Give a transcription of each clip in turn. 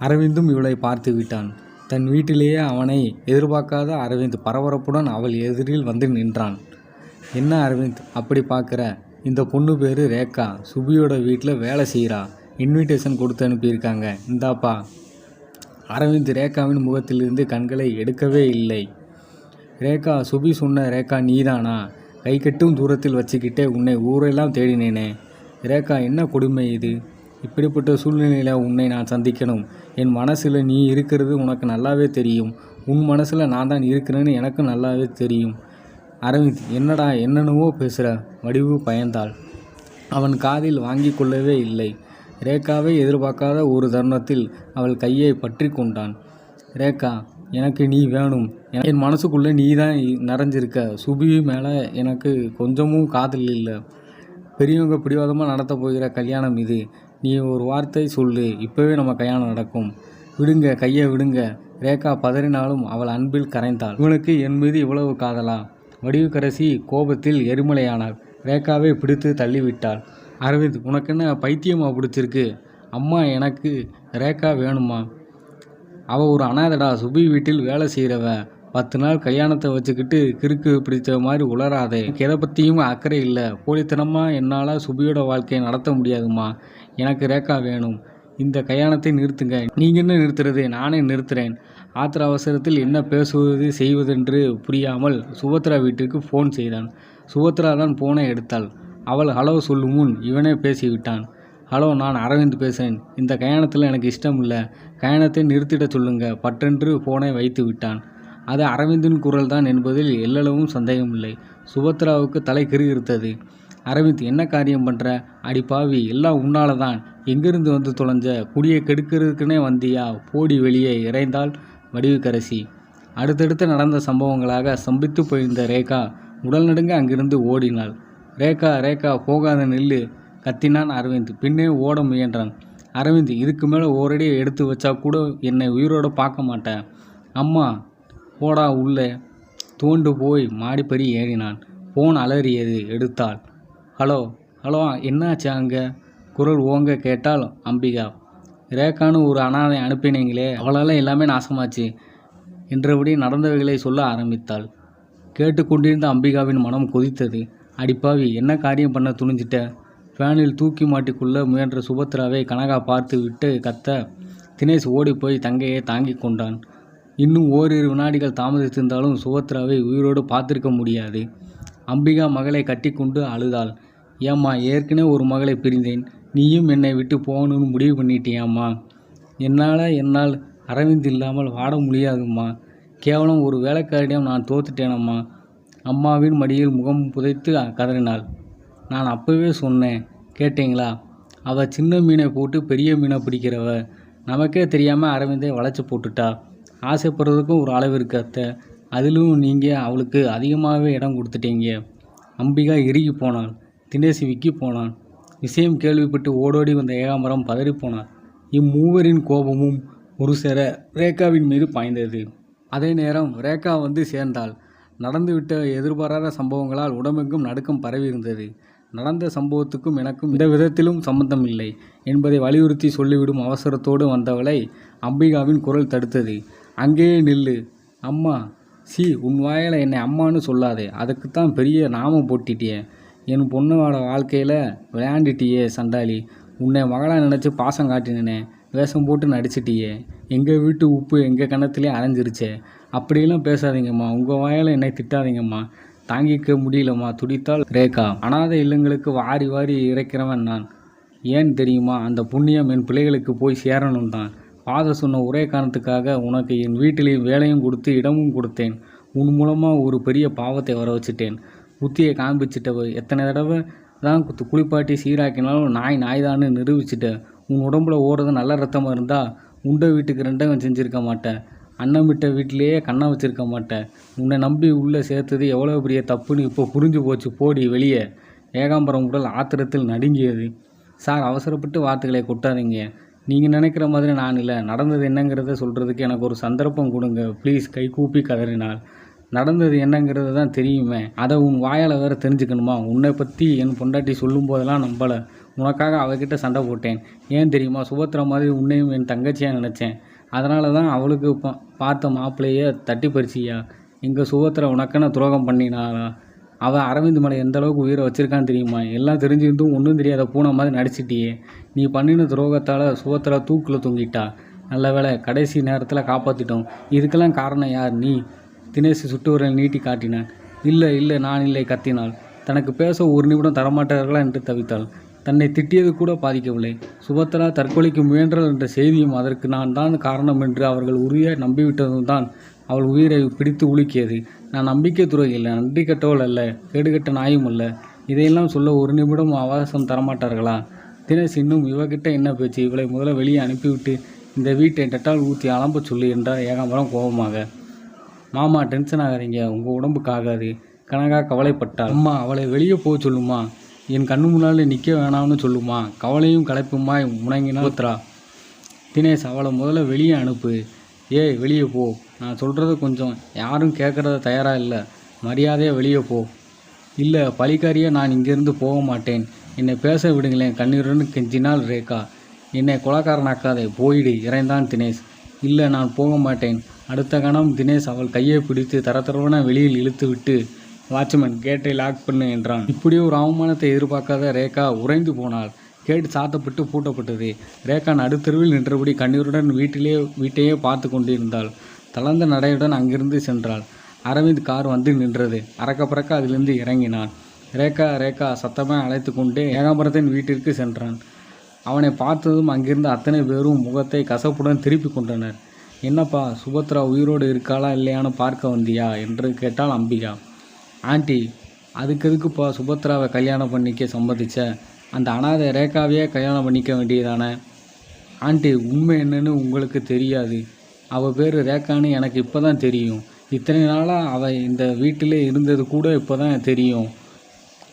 அரவிந்தும் இவளை பார்த்து விட்டான். தன் வீட்டிலேயே அவனை எதிர்பார்க்காத அரவிந்த் பரபரப்புடன் அவள் எதிரில் வந்து நின்றான். என்ன அரவிந்த் அப்படி பார்க்குற? இந்த பொண்ணு பேர் ரேகா. சுபியோட வீட்டில் வேலை செய்கிறா இன்விடேஷன் கொடுத்து அனுப்பியிருக்காங்க. இந்தாப்பா. அரவிந்த் ரேகாவின் முகத்திலிருந்து கண்களை எடுக்கவே இல்லை. ரேகா சுபி சொன்ன ரேகா நீதானா? கை கட்டும் தூரத்தில் வச்சுக்கிட்டே உன்னை ஊரெல்லாம் தேடினேனே. ரேகா என்ன கொடுமை இது? இப்படிப்பட்ட சூழ்நிலையில் உன்னை நான் சந்திக்கணும். என் மனசில் நீ இருக்கிறது உனக்கு நல்லாவே தெரியும். உன் மனசில் நான் தான் இருக்கிறேன்னு எனக்கும் நல்லாவே தெரியும். அரவிந்த் என்னடா என்னென்னவோ பேசுகிற வடிவு பயந்தாள். அவன் காதில் வாங்கி கொள்ளவே இல்லை. ரேகாவை எதிர்பார்க்காத ஒரு தருணத்தில் அவள் கையை பற்றி கொண்டான். ரேகா எனக்கு நீ வேணும். என் மனசுக்குள்ளே நீ தான் நிறைஞ்சிருக்க. சுபி மேலே எனக்கு கொஞ்சமும் காதல் இல்லை. பெரியவங்க பிடிவாதமாக நடத்த போகிற கல்யாணம் இது. நீ ஒரு வார்த்தை சொல்லு இப்போவே நம்ம கல்யாணம் நடக்கும். விடுங்க கையை விடுங்க. ரேகா பதறினாலும் அவள் அன்பில் கரைந்தாள். இவனுக்கு என் மீது இவ்வளவு காதலா? வடிவுக்கரசி கோபத்தில் எரிமலையானாள். ரேகாவை பிடித்து தள்ளிவிட்டாள். அரவிந்த் உனக்கு என்ன பைத்தியமா பிடிச்சிருக்கு? அம்மா எனக்கு ரேகா வேணுமா? அவள் ஒரு அனாதடா. சுபி வீட்டில் வேலை செய்கிறவ பத்து நாள் கல்யாணத்தை வச்சுக்கிட்டு கிறுக்கு பிடித்த மாதிரி உளராதே எனக்கு எதை பற்றியும் அக்கறை இல்லை. போலித்தனமாக என்னால் சுபியோட வாழ்க்கையை நடத்த முடியாதும்மா. எனக்கு ரேக்கா வேணும். இந்த கல்யாணத்தை நிறுத்துங்க. நீங்கள் என்ன நிறுத்துறது? நானே நிறுத்துறேன். ஆத்திர அவசரத்தில் என்ன பேசுவது செய்வதென்று புரியாமல் சுபத்ரா வீட்டுக்கு ஃபோன் செய்தான். சுபத்ரா தான் ஃபோனை எடுத்தாள். அவள் ஹலோ சொல்லும் முன். இவனே பேசிவிட்டான். ஹலோ நான் அரவிந்த் பேசுகிறேன் இந்த கல்யாணத்தில் எனக்கு இஷ்டம் இல்லை. கல்யாணத்தை நிறுத்திட சொல்லுங்க. பட்டென்று ஃபோனை வைத்து விட்டான் அது அரவிந்தின் குரல் தான் என்பதில் எல்லளவும் சந்தேகமில்லை. சுபத்ராவுக்கு தலை கிறுகிறுத்தது அரவிந்த் என்ன காரியம் பண்ணுற அடி பாவி எல்லாம் உன்னால தான் எங்கிருந்து வந்து தொலைஞ்ச? குடியை கெடுக்கிறதுக்குனே வந்தியா? போடி வெளியே இறைந்தாள் வடிவுக்கரசி. அடுத்தடுத்து நடந்த சம்பவங்களாக சம்பித்து போயிருந்த ரேகா உடல் நடுங்க அங்கிருந்து ஓடினாள். ரேகா ரேகா போகாத நெல்லு கத்தினான் அரவிந்த். பின்னே ஓட முயன்றான். அரவிந்த் இதுக்கு மேலே ஓரடி எடுத்து வச்சா கூட என்னை உயிரோட பார்க்க மாட்டேன். அம்மா போடா உள்ளே. தூண்டு போய் மாடிப்படி ஏறினான். ஃபோன் அலறியது எடுத்தாள். ஹலோ ஹலோ என்னாச்சு அங்கே? குரல் ஓங்க கேட்டால் அம்பிகா. ரேகான்னு ஒரு அனாதை அனுப்பினீங்களே அவளால் எல்லாமே நாசமாச்சு என்றபடி நடந்தவைகளை சொல்ல ஆரம்பித்தாள். கேட்டுக்கொண்டிருந்த அம்பிகாவின் மனம் கொதித்தது. அடிப்பாவி என்ன காரியம் பண்ண துணிஞ்சிட்ட? ஃபேனில் தூக்கி மாட்டிக்கொள்ள முயன்ற சுபத்ராவை கனகா பார்த்து விட்டு கத்த. தினேஷ் ஓடிப்போய் தங்கையை தாங்கிக் கொண்டான். இன்னும் ஓரிரு வினாடிகள் தாமதித்திருந்தாலும் சுபத்ராவை உயிரோடு பார்த்திருக்க முடியாது. அம்பிகா மகளை கட்டிக்கொண்டு அழுதாள். ஏம்மா ஏற்கனவே ஒரு மகளை பிரிந்தேன். நீயும் என்னை விட்டு போகணும்னு முடிவு பண்ணிட்டியாம்மா? என்னால் என்னால் அரவிந்த் இல்லாமல் வாட முடியாதும்மா. கேவலம் ஒரு வேலைக்காரிடம் நான் தோத்துட்டேனம்மா. அம்மாவின் மடியில் முகம் புதைத்து கதறினாள். நான் அப்போவே சொன்னேன் கேட்டீங்களா? அவள் சின்ன மீனை போட்டு பெரிய மீனை பிடிக்கிறவ. நமக்கே தெரியாமல் அரவிந்தை வளைச்சி போட்டுட்டா. ஆசைப்படுறதுக்கும் ஒரு அளவு இருக்கு அத்தை. அதிலும் நீங்கள் அவளுக்கு அதிகமாகவே இடம் கொடுத்துட்டீங்க. அம்பிகா இறுகி போனாள். தினேசி விக்கி போனான் விஷயம் கேள்விப்பட்டு ஓடோடி வந்த ஏகாம்பரம் பதறி இம்மூவரின் கோபமும் ஒரு சேர ரேகாவின் மீது பாய்ந்தது. அதே நேரம் ரேகா வந்து சேர்ந்தாள். நடந்துவிட்ட எதிர்பாராத சம்பவங்களால் உடம்பெங்கும் நடுக்கம் பரவியிருந்தது நடந்த சம்பவத்துக்கும் எனக்கும் எந்த விதத்திலும் சம்பந்தம் இல்லை என்பதை வலியுறுத்தி சொல்லிவிடும் அவசரத்தோடு வந்தவளை அம்பிகாவின் குரல் தடுத்தது. அங்கேயே நில்லு. அம்மா சி உன் வாயில் என்னை அம்மான்னு சொல்லாதே. அதுக்குத்தான் பெரிய நாமம் போட்டிட்டியே. என் பொண்ணோட வாழ்க்கையில் விளையாண்டுட்டியே சண்டாளி. உன்னை மகளாக நினச்சி பாசம் காட்டினேனே. வேஷம் போட்டு நடிச்சிட்டியே. எங்கள் வீட்டு உப்பு எங்கள் கணத்துலேயே அரைஞ்சிருச்சே. அப்படியெல்லாம் பேசாதீங்கம்மா. உங்கள் வாயால் என்னை திட்டாதீங்கம்மா. தாங்கிக்க முடியலம்மா. துடித்தால் ரேகா. அனாதை இல்லங்களுக்கு வாரி வாரி இறைக்கிறவன் நான். ஏன் தெரியுமா? அந்த புண்ணியம் என் பிள்ளைகளுக்கு போய் சேரணும் தான் ஃபாதர் சொன்ன ஒரே காரணத்துக்காக உனக்கு என் வீட்டிலேயும் வேலையும் கொடுத்து இடமும் கொடுத்தேன். உன் மூலமாக ஒரு பெரிய பாவத்தை வர வச்சுட்டேன். புத்தியை காண்பிச்சிட்டவ எத்தனை தடவை தான் குத்து குளிப்பாட்டி சீராக்கினாலும் நாய் தான் நிரூபிச்சிட்ட. உன் உடம்புல ஓடுறது நல்ல ரத்தமாக இருந்தால் உண்டை வீட்டுக்கு ரெண்டவன் செஞ்சுருக்க மாட்டேன் அண்ணன் விட்ட வீட்டிலேயே கண்ணை வச்சுருக்க மாட்டேன் உன்னை நம்பி உள்ளே சேர்த்தது எவ்வளோ பெரிய தப்புன்னு இப்போ புரிஞ்சு போச்சு. போடி வெளியே. ஏகாம்பரம் உடல் ஆத்திரத்தில் நடுங்கியது. சார் அவசரப்பட்டு வார்த்தைகளை கொட்டாதீங்க. நீங்கள் நினைக்கிற மாதிரி நான் இல்லை. நடந்தது என்னங்கிறத சொல்கிறதுக்கு எனக்கு ஒரு சந்தர்ப்பம் கொடுங்க. ப்ளீஸ் கை கூப்பி கதறினாள் நடந்தது என்னங்கிறது தான் தெரியுமே. அதை உன் வாயால் வேறு தெரிஞ்சுக்கணுமா? உன்னை பற்றி என் பொண்டாட்டி சொல்லும் போதெல்லாம் நம்பலை. உனக்காக அவகிட்ட சண்டை போட்டேன். ஏன் தெரியுமா? சுபத்ரா மாதிரி உன்னையும் என் தங்கச்சியாக நினச்சேன். அதனால தான் அவளுக்கு பா- பார்த்த மாப்பிள்ளையே தட்டி பறிச்சியா? எங்கள் சுபத்திர உனக்கென்ன துரோகம் பண்ணினாளா? அவள் அரவிந்த் மலை எந்த அளவுக்கு உயிரை வச்சிருக்கான்னு தெரியுமா? எல்லாம் தெரிஞ்சிருந்தும் ஒன்றும் தெரியாத பூனை மாதிரி நடிச்சிட்டியே. நீ பண்ணின துரோகத்தால் சுகத்தில் தூக்கில் தொங்கிட்டா. நல்ல வேலை கடைசி நேரத்தில் காப்பாற்றிட்டோம் இதுக்கெல்லாம் காரணம் யார்? நீ. தினேஷ் சுட்டு நீட்டி காட்டினான். இல்லை இல்லை நான் இல்லை கத்தினாள். தனக்கு பேச ஒரு நிமிடம் தரமாட்டார்களா என்று தவித்தாள். தன்னை திட்டியது கூட பாதிக்கவில்லை. சுபத்ரா தற்கொலைக்கு முயன்றாள் என்ற செய்தியும் அதற்கு நான் தான் காரணம் என்று அவர்கள் உரிய நம்பிவிட்டதும் தான் அவள் உயிரை பிடித்து உலுக்கியது. நான் நம்பிக்கை துறையில் நன்றி கெட்டவள் அல்ல கேடுகட்ட நாயும் அல்ல. இதையெல்லாம் சொல்ல ஒரு நிமிடம் அவகாசம் தரமாட்டார்களா? தினேஷ் இன்னும் இவகிட்ட என்ன பேச்சு? இவளை முதல்ல வெளியே அனுப்பிவிட்டு இந்த வீட்டை டெட்டால் ஊற்றி அலம்ப சொல்லு என்றார் ஏகாம்பரம் கோபமாக. மாமா டென்ஷன் ஆகாதீங்க உங்கள் உடம்புக்கு ஆகாது. கனகா கவலைப்பட்டாள். அம்மா அவளை வெளியே போக சொல்லுமா? என் கண்ணு முன்னால் நிற்க வேணாம்னு சொல்லுமா? கவலையும் களைப்புமாய் முணங்கினா சுபத்ரா தினேஷ் அவளை முதல்ல வெளியே அனுப்பு. ஏய் வெளியே போ. நான் சொல்கிறத கொஞ்சம் யாரும் கேட்குறத தயாராக இல்லை. மரியாதையாக வெளியே போ. இல்லை பழிக்காரியே நான் இங்கேருந்து போக மாட்டேன். என்னை பேச விடுங்களேன் கண்ணீருன்னு கெஞ்சினால் ரேகா. என்னை கொலக்காரனாக்காதே போயிடு இறைந்தான் தினேஷ். இல்லை நான் போக மாட்டேன். அடுத்த கணம் தினேஷ் அவள் கையை பிடித்து தரத்தரவன வெளியில் இழுத்து விட்டு வாட்ச்மேன் கேட்டை லாக் பண்ணு என்றான். இப்படி ஒரு அவமானத்தை எதிர்பார்க்காத ரேகா உறைந்து போனாள். கேட் சாத்தப்பட்டு பூட்டப்பட்டது. ரேகா நடுத்தருவில் நின்றபடி கண்ணீருடன் வீட்டிலே வீட்டையே பார்த்து கொண்டிருந்தாள். தளர்ந்த நடையுடன் அங்கிருந்து சென்றாள். அரவிந்த் கார் வந்து நின்றது. அறக்க பறக்க அதிலிருந்து இறங்கினான். ரேகா ரேகா சத்தமாக அழைத்து கொண்டே ஏகாம்பரத்தின் வீட்டிற்கு சென்றான். அவனை பார்த்ததும் அங்கிருந்த அத்தனை பேரும் முகத்தை கசப்புடன் திருப்பி கொண்டனர். என்னப்பா சுபத்ரா உயிரோடு இருக்காளா இல்லையான்னு பார்க்க வந்தியா? என்று கேட்டாள் அம்பிகா. ஆண்டி அதுக்கு எதுக்குப்பா சுபத்ராவை கல்யாணம் பண்ணிக்க சம்மதிச்ச? அந்த அனாதை ரேகாவையே கல்யாணம் பண்ணிக்க வேண்டியதானே? ஆண்டி உண்மை என்னன்னு உங்களுக்கு தெரியாது. அவள் பேர் ரேகான்னு எனக்கு இப்போ தான் தெரியும். இத்தனை நாளாக அவள் இந்த வீட்டிலே இருந்தது கூட இப்போ தான் தெரியும்.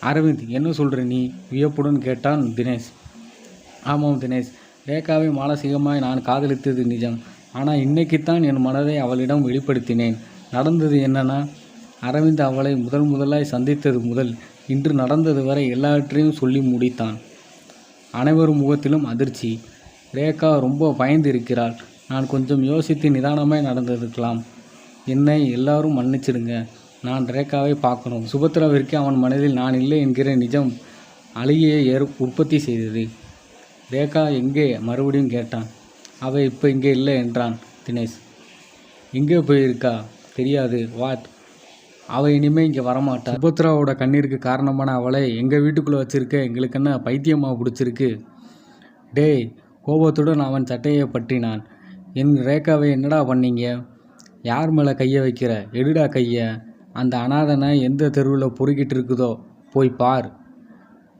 அரவிந்த் என்ன சொல்கிற நீ? வியப்புடன் கேட்டான் தினேஷ். ஆமாம் தினேஷ் ரேகாவை மானசீகமாய் நான் காதலித்தது நிஜம். ஆனால் இன்னைக்குத்தான் என் மனதை அவளிடம் வெளிப்படுத்தினேன். நடந்தது என்னன்னா அரவிந்த் அவளை முதல் முதலாய் சந்தித்தது முதல். இன்று நடந்தது வரை எல்லாவற்றையும் சொல்லி முடித்தான். அனைவரும் முகத்திலும் அதிர்ச்சி. ரேகா ரொம்ப பயந்து இருக்கிறாள் நான் கொஞ்சம் யோசித்து நிதானமாய் நடந்திருக்கலாம். என்னை எல்லாரும் மன்னிச்சிடுங்க. நான் ரேகாவை பார்க்கணும். சுபத்ராவிற்கு அவன் மனதில் நான் இல்லை என்கிற நிஜம் அழகிய ஏற் உற்பத்தி செய்தது. ரேகா எங்கே? மறுபடியும் கேட்டான். அவள் இப்போ இங்கே இல்லை என்றான் தினேஷ். எங்கே போயிருக்கா? தெரியாது. வாட்? அவள் இனிமேல் இங்கே வரமாட்டா. சுபத்ராவோட கண்ணீருக்கு காரணமான அவளை எங்கள் வீட்டுக்குள்ளே வச்சுருக்க? எங்களுக்கு என்ன பைத்தியமாக பிடிச்சிருக்கு? டேய் கோபத்துடன் அவன் சட்டையை பற்றினான். என் ரேகாவை என்னடா பண்ணீங்க? யார் மேலே கையை வைக்கிற? எடுடா கையை. அந்த அனாதனை எந்த தெருவில் பொறுக்கிட்டு இருக்குதோ போய் பார்.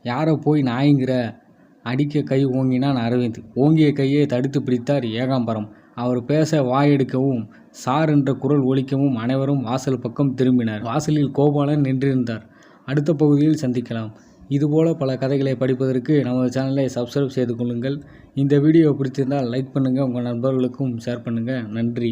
யாரை போய் நாய்ங்கிற? அடிக்க கை ஓங்கினான் அரவிந்த். ஓங்கிய கையை தடுத்து பிடித்தார் ஏகாம்பரம். அவர் பேச வாயெடுக்கவும் சார் என்ற குரல் ஒலிக்கவும் அனைவரும் வாசல் பக்கம் திரும்பினர். வாசலில் கோபாலன் நின்றிருந்தார். அடுத்த பகுதியில் சந்திக்கலாம். இதுபோல பல கதைகளை படிப்பதற்கு நமது சேனலை சப்ஸ்கிரைப் செய்து கொள்ளுங்கள். இந்த வீடியோ பிடிச்சிருந்தால் லைக் பண்ணுங்கள் உங்கள் நண்பர்களுக்கும் ஷேர் பண்ணுங்கள் நன்றி.